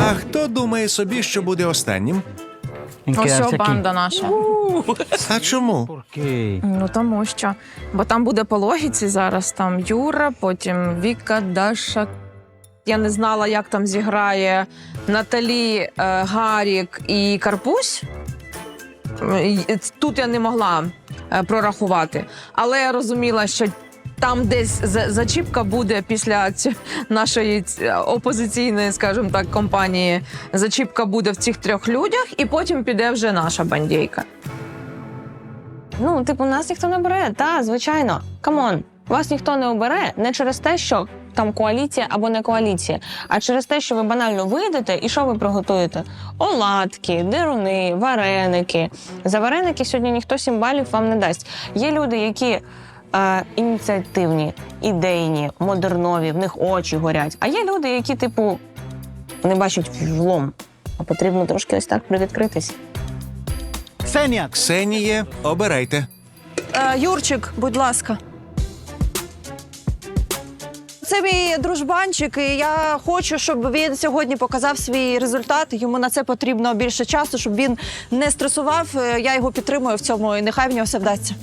А хто думає собі, що буде останнім? Ось банда наша. А чому? Ну тому що. Бо там буде по логіці зараз там Юра, потім Віка, Даша. Я не знала, як там зіграє Наталі, е, Гарік і Карпусь. Е, і Тут я не могла е, прорахувати. Але я розуміла, що там десь зачіпка буде після нашої опозиційної, скажімо так, компанії. Зачіпка буде в цих трьох людях, і потім піде вже наша бандійка. Ну, типу, нас ніхто не бере. Та, звичайно. Камон, вас ніхто не обере не через те, що там коаліція або не коаліція, а через те, що ви банально вийдете і що ви приготуєте? Оладки, дируни, вареники. За вареники сьогодні ніхто сім балів вам не дасть. Є люди, які. Е, ініціативні, ідейні, модернові, в них очі горять. А є люди, які, типу, не бачать влом, а потрібно трошки ось так привідкритись. Ксенія, Ксеніє, обирайте. Е, Юрчик, будь ласка. Це мій дружбанчик, і я хочу, щоб він сьогодні показав свій результат. Йому на це потрібно більше часу, щоб він не стресував. Е, Я його підтримую в цьому, і нехай в нього все вдасться.